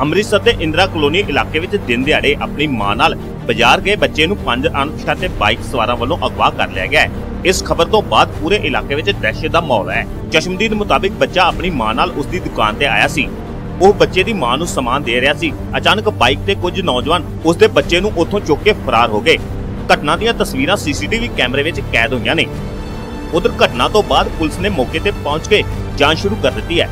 ਅੰਮ੍ਰਿਤਸਰ ਦੇ ਇੰਦਰਾ ਕਲੋਨੀ ਇਲਾਕੇ ਵਿੱਚ ਦਿਨ ਦਿਹਾੜੇ ਆਪਣੀ ਮਾਂ ਨਾਲ ਬਾਜ਼ਾਰ ਗਏ ਬੱਚੇ ਨੂੰ ਪੰਜ ਅਣਪਛਾਤੇ ਬਾਈਕ ਸਵਾਰਾਂ ਵੱਲੋਂ ਅਗਵਾ ਕਰ ਲਿਆ ਗਿਆ ਹੈ। ਇਸ ਖਬਰ ਤੋਂ ਬਾਅਦ ਪੂਰੇ ਇਲਾਕੇ ਵਿੱਚ ਦਹਿਸ਼ਤ ਦਾ ਮਾਹੌਲ ਹੈ। ਚਸ਼ਮਦੀਦ ਮੁਤਾਬਿਕ ਬੱਚਾ ਆਪਣੀ ਮਾਂ ਨਾਲ ਉਸ ਦੀ ਦੁਕਾਨ ਤੇ ਆਇਆ ਸੀ। ਉਹ ਬੱਚੇ ਦੀ ਮਾਂ ਨੂੰ ਸਮਾਨ ਦੇ ਰਿਹਾ ਸੀ। ਅਚਾਨਕ ਬਾਈਕ ਤੇ ਕੁਝ ਨੌਜਵਾਨ ਉਸ ਦੇ ਬੱਚੇ ਨੂੰ ਉੱਥੋਂ ਚੁੱਕ ਕੇ ਫਰਾਰ ਹੋ ਗਏ। ਘਟਨਾ ਦੀਆਂ ਤਸਵੀਰਾਂ ਸੀਸੀਟੀਵੀ ਕੈਮਰੇ ਵਿੱਚ ਕੈਦ ਹੋਈਆਂ ਨੇ। ਉਧਰ ਘਟਨਾ ਤੋਂ ਬਾਅਦ ਪੁਲਿਸ ਨੇ ਮੌਕੇ ਤੇ ਪਹੁੰਚ ਕੇ ਜਾਂਚ ਸ਼ੁਰੂ ਕਰ ਦਿੱਤੀ ਹੈ।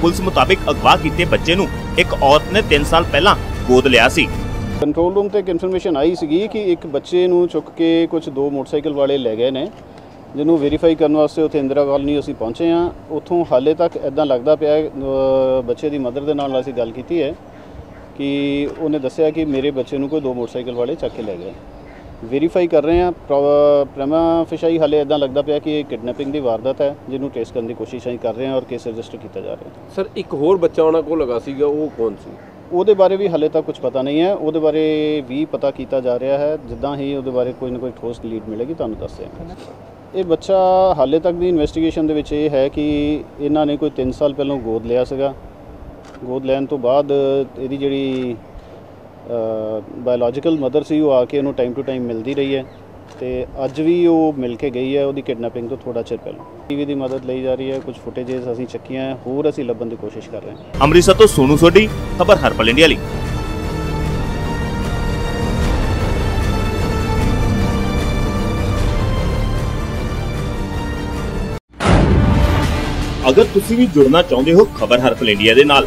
ਪੁਲਿਸ ਮੁਤਾਬਿਕ ਅਗਵਾ ਕੀਤੇ ਬੱਚੇ ਨੂੰ ਇੱਕ ਔਰਤ ਨੇ 3 ਸਾਲ ਪਹਿਲਾਂ ਗੋਦ ਲਿਆ ਸੀ। ਕੰਟਰੋਲ ਰੂਮ ਤੇ ਇੱਕ ਇਨਫੋਰਮੇਸ਼ਨ ਆਈ ਸੀਗੀ ਕਿ ਇੱਕ ਬੱਚੇ ਨੂੰ ਚੁੱਕ ਕੇ ਕੁਝ ਦੋ ਮੋਟਰਸਾਈਕਲ ਵਾਲੇ ਲੈ ਗਏ ਨੇ, ਜਿਹਨੂੰ ਵੈਰੀਫਾਈ ਕਰਨ ਵਾਸਤੇ ਉੱਥੇ ਇੰਦਰਾ ਕਾਲਨੀ ਅਸੀਂ ਪਹੁੰਚੇ ਆ ਉੱਥੋਂ ਹਾਲੇ ਤੱਕ ਇਦਾਂ ਲੱਗਦਾ ਪਿਆ ਬੱਚੇ ਦੀ ਮਦਰ ਦੇ ਨਾਲ ਅਸੀਂ ਗੱਲ ਕੀਤੀ ਹੈ ਕਿ ਉਹਨੇ ਦੱਸਿਆ ਕਿ ਮੇਰੇ ਬੱਚੇ ਨੂੰ ਕੋਈ ਦੋ ਮੋਟਰਸਾਈਕਲ ਵਾਲੇ ਚੱਕ ਕੇ ਲੈ ਗਏ। ਵੈਰੀਫਾਈ ਕਰ ਰਹੇ ਆ ਪ੍ਰਮਾ ਫਿਸ਼ਾਈ ਹਾਲੇ ਇਦਾਂ ਲੱਗਦਾ ਪਿਆ ਕਿ ਇਹ ਕਿਡਨੈਪਿੰਗ ਦੀ ਵਾਰਦਾਤ ਹੈ ਜਿਹਨੂੰ ਟ੍ਰੇਸ ਕਰਨ ਦੀ ਕੋਸ਼ਿਸ਼ ਅਸੀਂ ਕਰ ਰਹੇ ਹਾਂ ਔਰ ਕੇਸ ਰਜਿਸਟਰ ਕੀਤਾ ਜਾ ਰਿਹਾ ਹੈ। ਸਰ ਇੱਕ ਹੋਰ ਬੱਚਾ ਉਹਨਾਂ ਕੋਲ ਲਗਾ ਸੀਗਾ ਉਹ ਕੌਣ ਸੀ? ਉਹਦੇ ਬਾਰੇ ਵੀ ਹਾਲੇ ਤੱਕ ਕੁਝ ਪਤਾ ਨਹੀਂ ਹੈ ਉਹਦੇ ਬਾਰੇ ਵੀ ਪਤਾ ਕੀਤਾ ਜਾ ਰਿਹਾ ਹੈ ਜਿੱਦਾਂ ਹੀ ਉਹਦੇ ਬਾਰੇ ਕੋਈ ਨਾ ਕੋਈ ਠੋਸ ਲੀਡ ਮਿਲੇਗੀ ਤੁਹਾਨੂੰ ਦੱਸ ਦਿਆਂਗੇ। ਇਹ ਬੱਚਾ ਹਾਲੇ ਤੱਕ ਦੀ ਇਨਵੈਸਟੀਗੇਸ਼ਨ ਦੇ ਵਿੱਚ ਇਹ ਹੈ ਕਿ ਇਹਨਾਂ ਨੇ ਕੋਈ 3 ਸਾਲ ਪਹਿਲਾਂ ਗੋਦ ਲਿਆ ਸੀਗਾ। ਗੋਦ ਲੈਣ ਤੋਂ ਬਾਅਦ ਇਹਦੀ ਜਿਹੜੀ ਬਾਇਓਲੋਜੀਕਲ ਮਦਰ ਸੀ, ਉਹ ਆ ਕੇ ਉਹਨੂੰ ਟਾਈਮ ਟੂ ਟਾਈਮ ਮਿਲਦੀ ਰਹੀ ਹੈ ਤੇ ਅੱਜ ਵੀ ਉਹ ਮਿਲ ਕੇ ਗਈ ਹੈ, ਉਹਦੀ ਕਿਡਨੈਪਿੰਗ ਤੋਂ ਥੋੜਾ ਚਿਰ ਪਹਿਲਾਂ। ਟੀਵੀ ਦੀ ਮਦਦ ਲਈ ਜਾ ਰਹੀ ਹੈ, ਕੁਝ ਫੁਟੇजेस ਅਸੀਂ ਚੱਕੀਆਂ ਹੋਰ ਅਸੀਂ ਲੱਭਣ ਦੀ ਕੋਸ਼ਿਸ਼ ਕਰ ਰਹੇ ਹਾਂ। ਅੰਮ੍ਰਿਤਸਰ ਤੋਂ ਸੋਨੂ ਸੋਢੀ, ਖਬਰ ਹਰਪਲ ਇੰਡੀਆ ਲਈ। ਅਗਰ ਤੁਸੀਂ ਵੀ ਜੁੜਨਾ ਚਾਹੁੰਦੇ ਹੋ, ਖਬਰ ਹਰਪਲ ਇੰਡੀਆ ਦੇ ਨਾਲ।